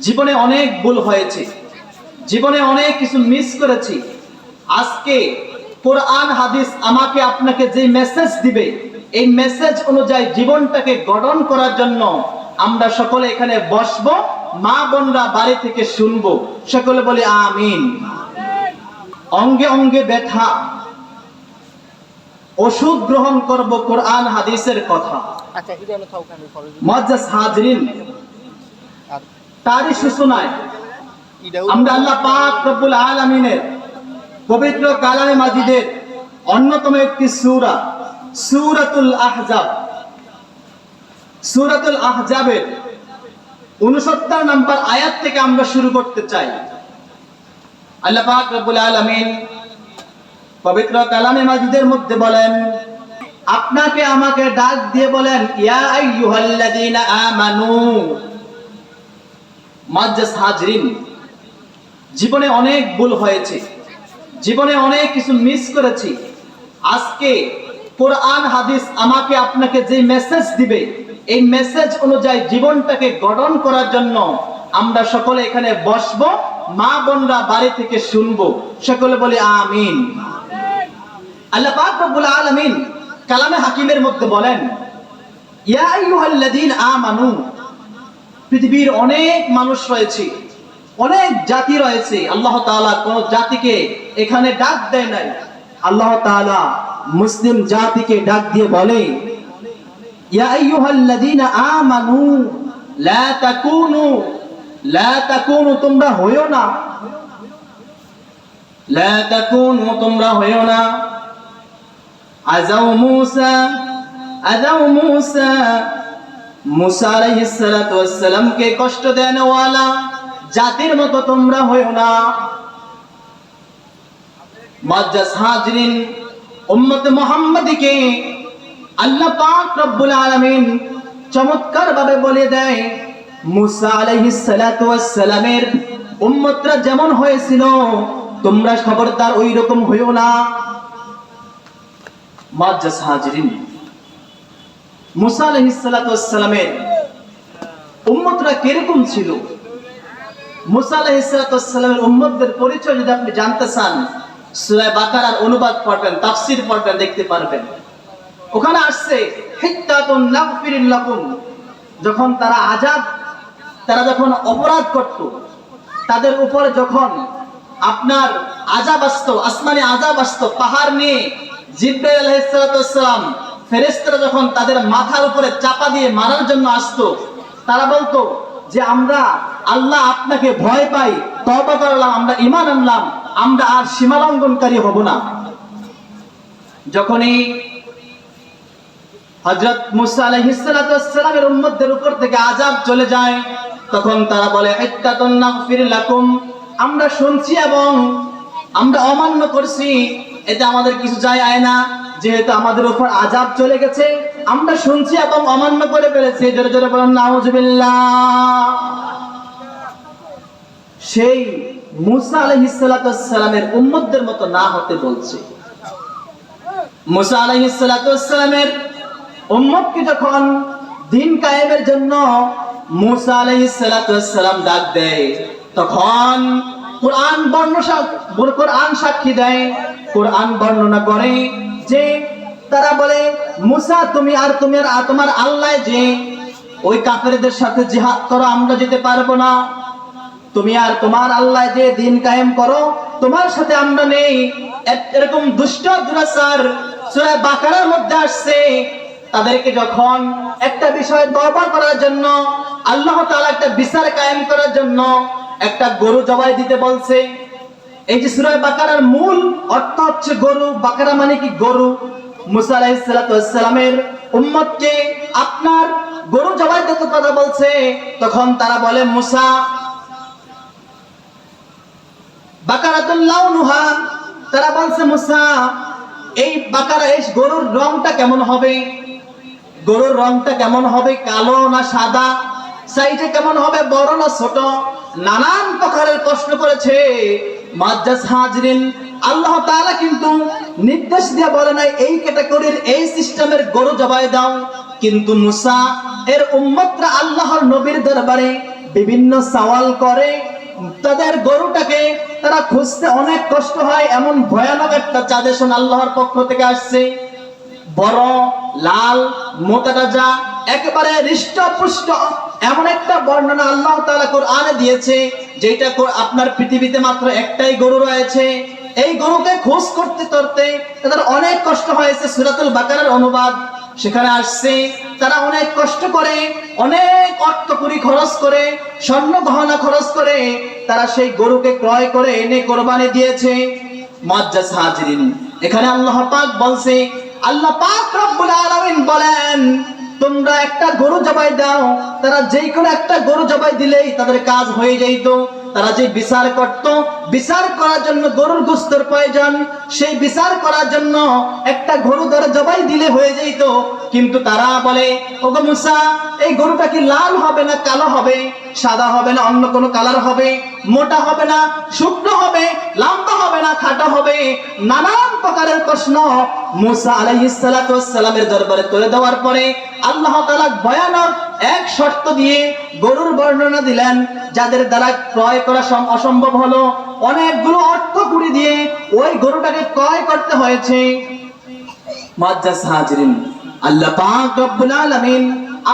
জীবনে অনেক ভুল হয়েছে। জীবনে অনেক কিছু মিস করেছি। আজকে কোরআন হাদিস আমাকে আপনাকে যে মেসেজ দিবে এই মেসেজ অনুযায়ী জীবনটাকে গঠন করার জন্য আমরা সকলে এখানে বসবো মা বোনরা বাড়ি থেকে শুনব। সকলে বলি আমিন। অঙ্গে অঙ্গে ব্যথা। ওষুধ গ্রহণ করব কোরআন হাদিসের কথা। আচ্ছা মজ্জাস হাজরিন। তারই সূচনায় আমরা আল্লাহ পাক রব্বুল আলামিনের পবিত্র কালামে মাজিদের অন্যতম একটি সূরা সূরাতুল আহজাব। সূরাতুল আহজাবের 69 নম্বর আয়াত থেকে আমরা শুরু করতে চাই। আল্লাহ পাক রব্বুল আলামিন পবিত্র কালামে মাজিদের মধ্যে বলেন আপনাকে আমাকে ডাক দিয়ে বলেন ইয়া আইয়ুহাল্লাযীনা আমানু। হাজরিন। জীবনে অনেক ভুল হয়েছে। জীবনে অনেক কিছু মিস করেছি। আজকে কোরআন, হাদিস আমাকে আপনাকে যে মেসেজ দিবে, এই মেসেজ অনুযায়ী জীবনটাকে গঠন করার জন্য আমরা সকলে এখানে বসবো, মা বোনরা বাড়ি থেকে শুনব। সকলে বলি আমিন। আল্লাহ পাক রব্বুল আলামিন কালামে হাকিমের মধ্যে বলেন, ইয়া আইয়ুহাল্লাযীন আমানু পৃথিবীর অনেক মানুষ রয়েছে, অনেক জাতি রয়েছে। আল্লাহ তাআলা কোন জাতিকে এখানে ডাক দেয় নাই। আল্লাহ তাআলা মুসলিম জাতিকে ডাক দিয়ে বলে, ইয়া আইয়ুহাল্লাযীনা আমানু, লা জাতির মতো তোমরা না। চমৎকার ভাবে বলে দেয়, মুসা আলাইহিস সালাতু উম্মতরা যেমন হয়েছিল, তোমরা খবরদার ওই রকম হইও না। মাজ্জাস হাজরিন মুসা আলহিসালামের উম্মতরা কীরকম ছিল? মুসা আলহিসালামের উম্মতদের পরিচয় যদি আপনি জানতে চান সুরায় বাকারার অনুবাদ পড়বেন, তাফসির পড়বেন, দেখতে পারবেন। ওখানে আসছে যখন তারা আজাদ, তারা যখন অপরাধ করত, তাদের উপরে যখন আপনার আজাব আসতো, আসমানে আজাব আসতো, পাহাড় নিয়ে জিব্রাইল আলাইহিস সালাম ফেরেশতারা যখন তাদের মাথার উপরে চাপা দিয়ে মারার জন্য আসতো, তারা বলতো যে আমরা আল্লাহ আপনাকে ভয় পাই, তওবা করলাম, আমরা ঈমান আনলাম, আমরা আর সীমা লঙ্ঘনকারী হব না। যখনই হযরত মুসা আলাইহিস সালামের উপর থেকে আযাব চলে যায়, তখন তারা বলে লাকুম। আমরা শুনছি এবং আমরা অমান্য করছি, এতে আমাদের কিছু যায় আয় না। যেহেতু আমাদের উপর আজাব চলে গেছে, আমরা শুনছি এবং অমান্য করে ফেলেছি। জোরে জোরে বলেন, নাউজুবিল্লাহ। সেই মুসা আলাইহিস সালামের উম্মতদের মতো না হতে বলছে। মুসা আলাইহিস সালামের উম্মতকে যখন দিন কায়েমের জন্য মুসা আলাইহিস ডাক দেয়, তখন কোরআন বর্ণনা কোরআন সাক্ষী দেয়, কোরআন বর্ণনা করে যে তারা বলে, মুসা, তুমি আর তুমি আর তোমার আল্লাহ যে ওই কাফেরদের সাথে জিহাদ করো, আমরা যেতে পারব না। তুমি আর তোমার আল্লাহ যে দিন কায়েম করো, তোমার সাথে আমরা নেই। এরকম দুষ্ট দুরাচার সূরা বাকারার মধ্যে আসছে। তাদেরকে যখন একটা বিষয় দরবার করার জন্য, আল্লাহ তাআলা একটা বিচার কায়েম করার জন্য একটা গরু জবাই দিতে বলছে এই যে সূরা বাকারার মূল অর্থ হচ্ছে গরু, বাকারা মানে কি গরু? মুসা উম্মতকে আপনার গরু জবাই দিতে কথা বলছে, তখন তারা বলে, মুসা বাকারাতুল লাউনুহা। তারা বলছে, মুসা, এই বাকারা, এই গরুর রংটা কেমন হবে? গরুর রংটা কেমন হবে, কালো না সাদা? সাইজে কেমন হবে, বড় না ছোট? নানান প্রকারের প্রশ্ন করেছে। মাজ্জাস হাজরিন, আল্লাহ তাআলা কিন্তু নির্দেশ দিয়ে বলে নাই, এই ক্যাটাগরির এই সিস্টেমের গরু জবাই দাও। কিন্তু মুসা, এর উম্মতরা আল্লাহর নবীর দরবারে বিভিন্ন সওয়াল করে, তাদের গরুটাকে তারা খুঁজতে অনেক কষ্ট হয়, এমন ভয়ানক একটা চাঁদেশন আল্লাহর পক্ষ থেকে আসছে। বড়, লাল মোটাটা যা একেবারে হৃষ্টপুষ্ট এমন একটা বর্ণনা আল্লাহ তাআলা কোরআনে দিয়েছে যেটা আপনার পৃথিবীতে মাত্র একটাই গরু রয়েছে। এই গরুকে খোঁজ করতে করতে তাদের অনেক কষ্ট হয়েছে। সুরাতুল বাকারের অনুবাদ সেখানে আসছে, তারা অনেক কষ্ট করে, অনেক অর্থ কুড়ি খরচ করে, স্বর্ণ গহনা খরচ করে, তারা সেই গরুকে ক্রয় করে এনে কোরবানি দিয়েছে। মজ্জাস হাজরিন। এখানে আল্লাহ পাক বলছে, আল্লাহ পাক রব্বুল আলামিন বলেন তোমরা একটা গরু জবাই দাও, তারা যেই কোনো একটা গরু জবাই দিলেই তাদের কাজ হয়ে যাইত। তারা যে বিচার করত, বিচার করার জন্য গরুর গোস্তর প্রয়োজন। সেই বিচার করার জন্য একটা গরু ধরে জবাই দিলে হয়ে যাইত। কিন্তু তারা বলে, ওগো মুসা, এই গরুটা কি লাল হবে না কালো হবে? সাদা হবে না অন্য কোনো কালার হবে? মোটা হবে না? শুকনো হবে খাটো হবে। নানান প্রকারের প্রশ্ন মুসা আলাইহিস সালাতু ওয়াস সালামের দরবারে তুলে দেওয়ার পরে আল্লাহ ভয়ানক এক শর্ত দিয়ে গরুর বর্ণনা দিলেন, যাদের দ্বারা ক্রয় করা অসম্ভব হলো। অনেকগুলো অর্থ কুড়ি দিয়ে ওই গরুটাকে ক্রয় করতে হয়েছে। আল্লাহ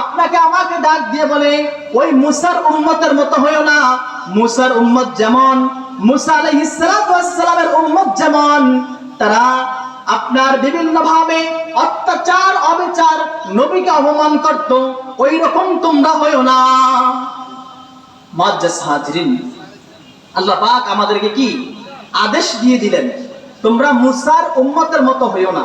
আপনাকে আমাকে ডাক দিয়ে বলে, ওই মুসার উম্মতের মতো হয়েও না। মুসার উম্মত যেমন মুসা উম্মত যেমন, তারা আপনার বিভিন্ন ভাবে অত্যাচার, অবিচার নবীকে অপমান করত ওই রকম তোমরা হইও না। মাজ্জাস হাজরিন, আল্লাহ পাক আমাদেরকে কি? আদেশ দিয়ে দিলেন, তোমরা মুসার উম্মতের মতো হইও না।